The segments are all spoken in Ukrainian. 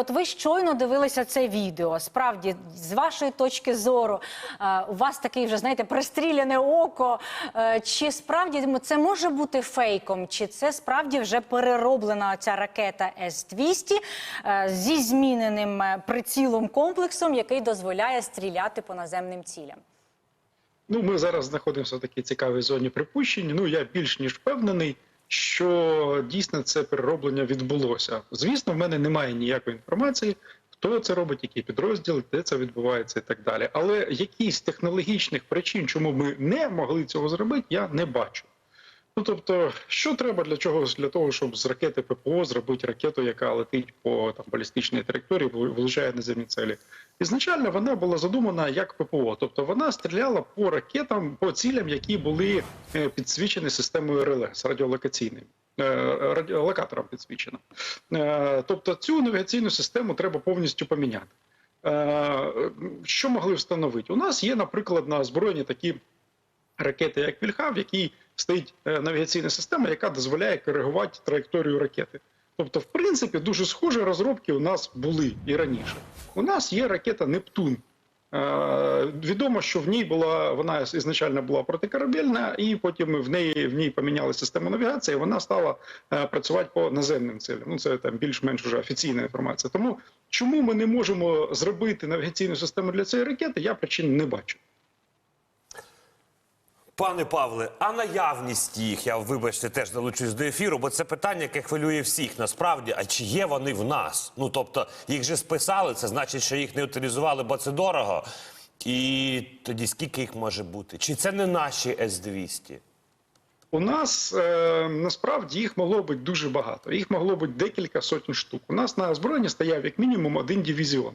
От ви щойно дивилися це відео. Справді, з вашої точки зору, е, у вас такий вже знаєте пристріляне око. Е, Чи справді це може бути фейком? Чи це справді вже перероблена ця ракета С-200 е, зі зміненим прицілом комплексом, який дозволяє стріляти по наземним цілям? Ну, ми зараз знаходимося в такій цікавій зоні припущень. Ну, я більш ніж впевнений, що дійсно це перероблення відбулося. Звісно, в мене немає ніякої інформації, хто це робить, які підрозділи, де це відбувається і так далі. Але якісь технологічних причин, чому ми не могли цього зробити, я не бачу. Ну, тобто, що треба для чогось для того, щоб з ракети ППО зробити ракету, яка летить по там балістичній траєкторії, влучає наземні цілі. Ізначально вона була задумана як ППО, тобто вона стріляла по ракетам, по цілям, які були е, підсвічені системою РЛС радіолокаційним. е, Радіолокатором підсвічено. Е, Тобто цю навігаційну систему треба повністю поміняти. Що могли встановити? У нас є, наприклад, на озброєнні такі ракети, як Вільха, в якій стоїть е, навігаційна система, яка дозволяє коригувати траєкторію ракети. Тобто, в принципі, дуже схожі розробки у нас були і раніше. У нас є ракета Нептун. Е, відомо, що в ній була вона ізначально була протикорабельна, і потім в неї в ній поміняли систему навігації. Вона стала е, працювати по наземним цілям. Ну це там більш-менш уже офіційна інформація. Тому чому ми не можемо зробити навігаційну систему для цієї ракети, я причин не бачу. Пане Павле, а наявність їх, я вибачте, теж долучусь до ефіру, бо це питання, яке хвилює всіх насправді. А чи є вони в нас? Ну тобто, їх же списали, це значить, що їх не утилізували, бо це дорого. І тоді скільки їх може бути? Чи це не наші С-200? У нас е, насправді їх могло бути дуже багато. Їх могло бути декілька сотень штук. У нас на озброєнні стояв як мінімум один дивізіон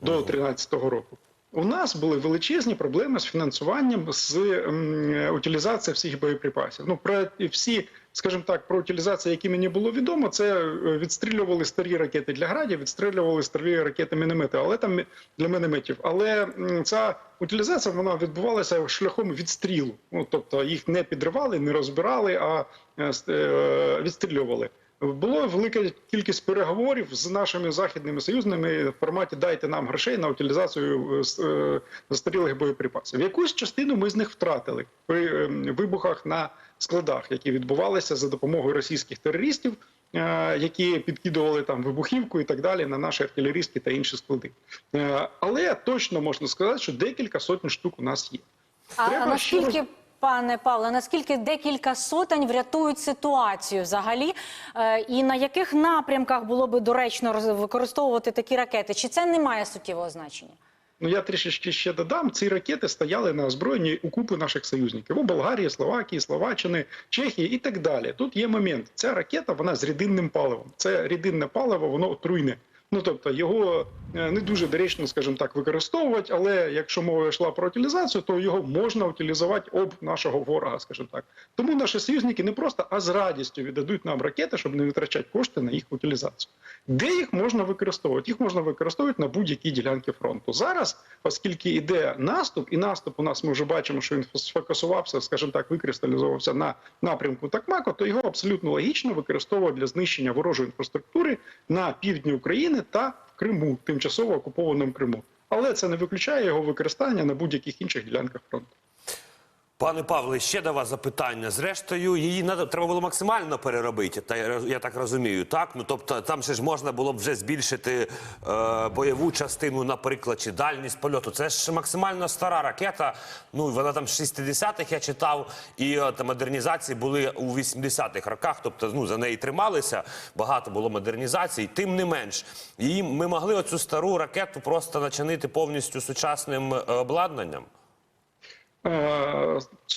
до 2013 року. У нас були величезні проблеми з фінансуванням з м, утилізацією всіх боєприпасів. Ну про всі, скажімо так, про утилізацію, які мені було відомо, це е, відстрілювали старі ракети для градів, відстрілювали старі ракети міномети, але там для мінометів. Але ця утилізація вона відбувалася шляхом відстрілу. Ну тобто їх не підривали, не розбирали, а е, е, відстрілювали. Було велика кількість переговорів з нашими західними союзними в форматі дайте нам грошей на утилізацію е, е, застарілих боєприпасів. Якусь частину ми з них втратили при е, вибухах на складах, які відбувалися за допомогою російських терористів, е, які підкидували там вибухівку і так далі на наші артилерійські та інші склади. Але точно можна сказати, що декілька сотень штук у нас є. А, Треба наскільки, пане Павле, наскільки декілька сотень врятують ситуацію взагалі? Е, і на яких напрямках було би доречно використовувати такі ракети? Чи це не має суттєвого значення? Ну я трішечки ще додам. Ці ракети стояли на озброєнні у купи наших союзників у Болгарії, Словакії, Словаччини, Чехії і так далі. Тут є момент. Ця ракета вона з рідинним паливом. Це рідинне паливо, воно отруйне. Ну тобто його е, не дуже доречно, скажімо так, використовувати. Але якщо мова йшла про утилізацію, то його можна утилізувати об нашого ворога, скажімо так. Тому наші союзники не просто, а з радістю віддадуть нам ракети, щоб не витрачати кошти на їх утилізацію. Де їх можна використовувати? Їх можна використовувати на будь-якій ділянці фронту. Зараз, оскільки йде наступ, і наступ у нас ми вже бачимо, що він сфокусувався, скажімо так, викристалізувався на напрямку Такмако, то його абсолютно логічно використовувати для знищення ворожої інфраструктури на півдні України та Криму, тимчасово окупованому Криму. Але це не виключає його використання на будь-яких інших ділянках фронту. Пане Павле, ще до вас запитання. Зрештою, її надо, треба було максимально переробити, та я, так розумію, так? Ну тобто там ще ж можна було б вже збільшити е, бойову частину, наприклад, чи дальність польоту. Це ж максимально стара ракета. Ну вона там 60-х я читав, і от, модернізації були у 80-х роках. Тобто, ну за неї трималися. Багато було модернізацій. Тим не менш, її ми могли оцю стару ракету просто начинити повністю сучасним е, обладнанням.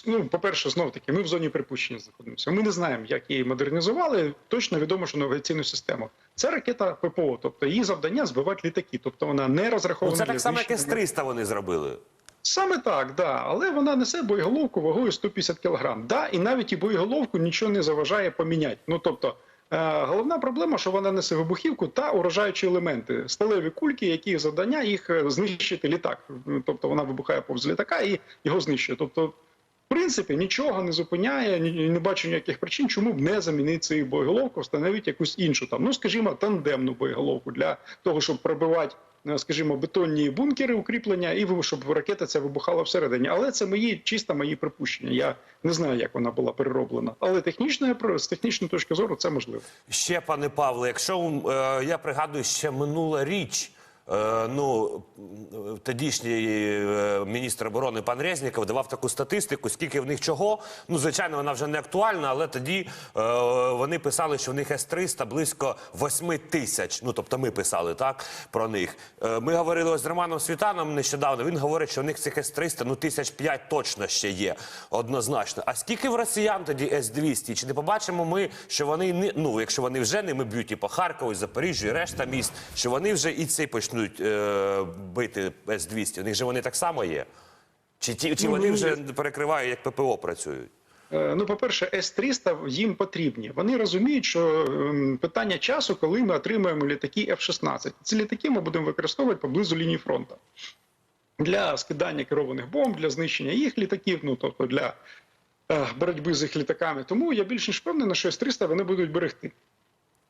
Ну, по-перше, знов таки, ми в зоні припущення знаходимося. Ми не знаємо, як її модернізували. Точно відомо, що навігаційну систему. Це ракета ППО, тобто її завдання збивати літаки. Тобто вона не Ну, розрахована. це для так само, як знищення. С-300 вони зробили. Саме так, да. Але вона несе боєголовку вагою 150 кг. Да, і навіть і боєголовку нічого не заважає поміняти. Ну тобто. Е, Головна проблема, що вона несе вибухівку та уражаючі елементи, сталеві кульки, які завдання їх е, знищити літак. Тобто вона вибухає повз літака і його знищує. Тобто, в принципі нічого не зупиняє, не бачу ніяких причин, чому б не замінити цю боєголовку, встановити якусь іншу там, ну скажімо, тандемну боєголовку для того, щоб пробивати. Е, Скажімо, бетонні бункери укріплення, і щоб ракета ця вибухала всередині. Але це мої чисто мої припущення. Я не знаю, як вона була перероблена. Але технічно, з технічної точки зору це можливо. Ще, пане Павле, якщо е, я пригадую ще минула річ. Е, ну, тодішній е, міністр оборони пан Резніков давав таку статистику, скільки в них чого. Ну, звичайно, вона вже не актуальна, але тоді е, вони писали, що в них С-300 близько 8 тисяч. Ну, тобто ми писали так про них. Ми говорили з Романом Світаном нещодавно. Він говорить, що в них цих С-300 ну, тисяч п'ять точно ще є, однозначно. А скільки в росіян тоді С-200? Чи не побачимо ми, що вони не ну, якщо вони вже ними б'ють і по Харкову, і Запоріжжю, і решта міст, що вони вже і цей почнуть е, бити С-200? У них же вони так само є? Чи, ті, чи Ну, вони вже перекривають, як ППО працюють? Е, Ну, по-перше, С-300 їм потрібні. Вони розуміють, що ем, питання часу, коли ми отримаємо літаки F-16. Ці літаки ми будемо використовувати поблизу лінії фронту для скидання керованих бомб, для знищення їх літаків, ну тобто для е, боротьби з їх літаками. Тому я більш ніж впевнений, що С-300 вони будуть берегти.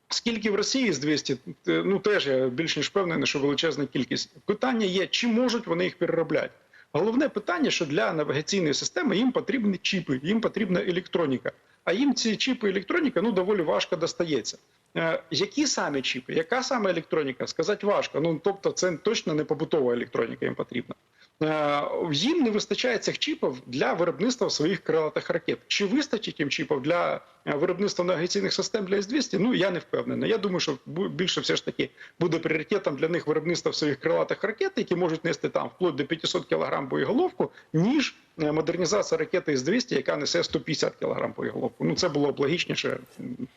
Скільки в Росії з 200, е, ну теж я більш ніж впевнений, що величезна кількість. Питання є, чи можуть вони їх переробляти. Головне питання, що для навігаційної системи їм потрібні чіпи, їм потрібна електроніка. А їм ці чіпи електроніка ну доволі важко достається. Е, які саме чіпи, яка саме електроніка? Сказати важко. Ну тобто, це точно не побутова електроніка їм потрібна. Е, Їм не вистачає цих чіпів для виробництва своїх крилатих ракет. Чи вистачить їм чіпів для е, виробництва навігаційних систем для С-200? Ну я не впевнений. Я думаю, що більше все ж таки буде пріоритетом для них виробництво своїх крилатих ракет, які можуть нести там вплоть до 500 кг боєголовку, ніж е, модернізація ракети С-200, яка несе 150 кг боєголовку. Ну це було б логічніше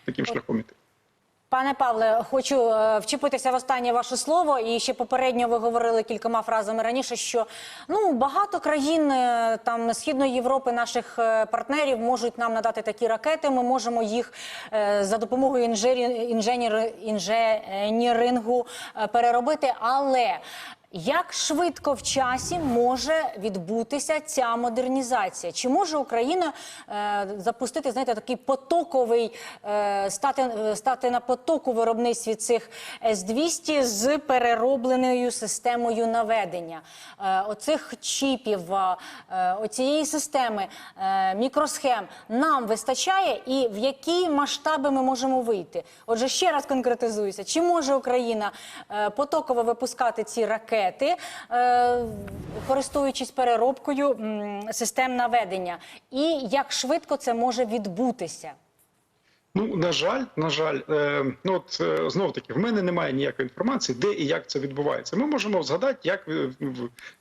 таким шляхом іти. Пане Павле, хочу е, вчепитися в останнє ваше слово. І ще попередньо ви говорили кількома фразами раніше, що ну багато країн е, там східної Європи, наших е, партнерів, можуть нам надати такі ракети. Ми можемо їх за допомогою інженер, інженер, інженірингу переробити. Але як швидко в часі може відбутися ця модернізація? Чи може Україна е, запустити знаєте, такий потоковий е, стати, е, стати на потоку виробництві цих С-200 з переробленою системою наведення? Е, оцих чіпів, е, оцієї системи е, мікросхем нам вистачає, і в які масштаби ми можемо вийти? Отже, ще раз конкретизуюся: чи може Україна е, потоково випускати ці ракети, е, користуючись переробкою систем наведення, і як швидко це може відбутися? Ну на жаль, на жаль, е, ну от е, таки в мене немає ніякої інформації, де і як це відбувається. Ми можемо згадати, як е,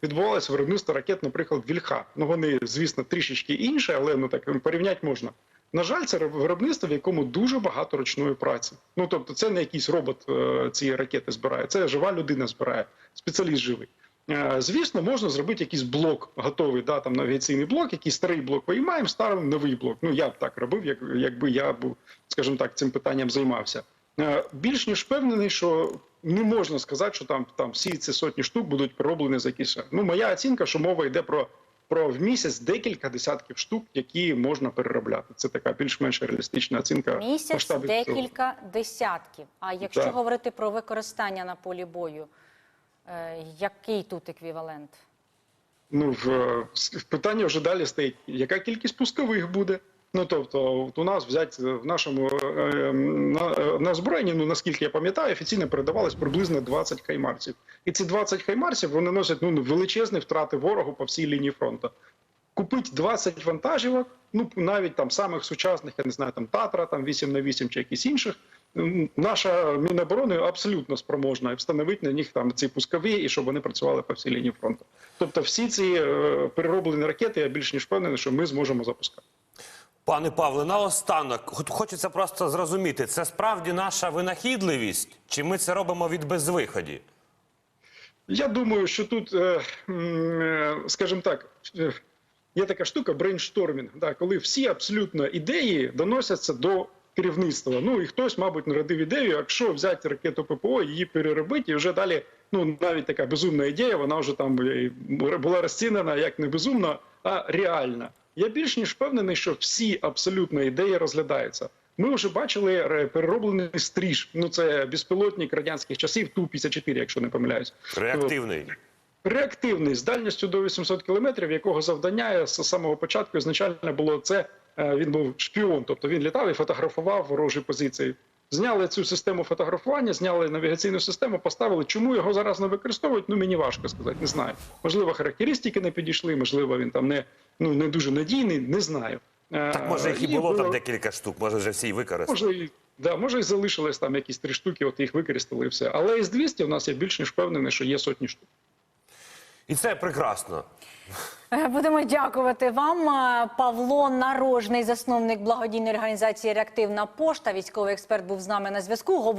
відбувалося виробництво ракет, наприклад, Вільха. Ну вони, звісно, трішечки інші, але ну так порівняти можна. На жаль, це виробництво, в якому дуже багато ручної праці. Ну тобто, це не якийсь робот е, ці ракети збирає, це жива людина збирає, спеціаліст живий. Е, Звісно, можна зробити якийсь блок готовий, да, там навігаційний блок, якийсь старий блок виймаємо, ставимо новий блок. Ну я б так робив, як, якби я був, скажімо так, цим питанням займався. Е, Більш ніж впевнений, що не можна сказати, що там, там всі ці сотні штук будуть перероблені за якийсь. Ну, моя оцінка, що мова йде про, про в місяць декілька десятків штук, які можна переробляти. Це така більш-менш реалістична оцінка Місяць декілька цього. десятків. А якщо Так. говорити про використання на полі бою, е, який тут еквівалент? Ну, в, в питання вже далі стоїть, яка кількість пускових буде. Ну, тобто, у нас взяти в нашому е, на, е, на озброєнні, ну наскільки я пам'ятаю, офіційно передавалось приблизно 20 хаймарсів. І ці 20 хаймарсів вони носять ну, величезні втрати ворогу по всій лінії фронту. Купити 20 вантажівок, ну навіть там самих сучасних, я не знаю, там Татра, там 8 на 8 чи якісь інших. Наша Міноборони абсолютно спроможна встановити на них там ці пускові, і щоб вони працювали по всій лінії фронту. Тобто, всі ці е, перероблені ракети, я більш ніж впевнений, що ми зможемо запускати. Пане Павле, наостанок хочеться просто зрозуміти, це справді наша винахідливість, чи ми це робимо від безвиході? Я думаю, що тут, е, е, скажімо так, е, є така штука брейнштормінг, коли всі абсолютно ідеї доносяться до керівництва. Ну і хтось, мабуть, народив ідею, якщо взяти ракету ППО, її переробити, і вже далі, ну навіть така безумна ідея, вона вже там була розцінена як не безумна, а реальна. Я більш ніж впевнений, що всі абсолютно ідеї розглядаються. Ми вже бачили перероблений стріж. Ну це безпілотник радянських часів, ту 54 якщо не помиляюсь. Реактивний. Реактивний з дальністю до 800 кілометрів, якого завдання з самого початку ізначально було це. е, Він був шпіон, тобто він літав і фотографував ворожі позиції. Зняли цю систему фотографування, зняли навігаційну систему, поставили. Чому його зараз не використовують? Ну мені важко сказати, не знаю. Можливо, характеристики не підійшли, можливо, він там не ну не дуже надійний, не знаю. Е, Так може їх і було там декілька штук, може вже всі й використали. Може, і, да, може, і залишилось там якісь три штуки, от їх використали і все. Але із 200 у нас я більш ніж впевнений, що є сотні штук. І це прекрасно. Е, Будемо дякувати вам. Е, Павло Нарожний, засновник благодійної організації Реактивна пошта. Військовий експерт був з нами на зв'язку.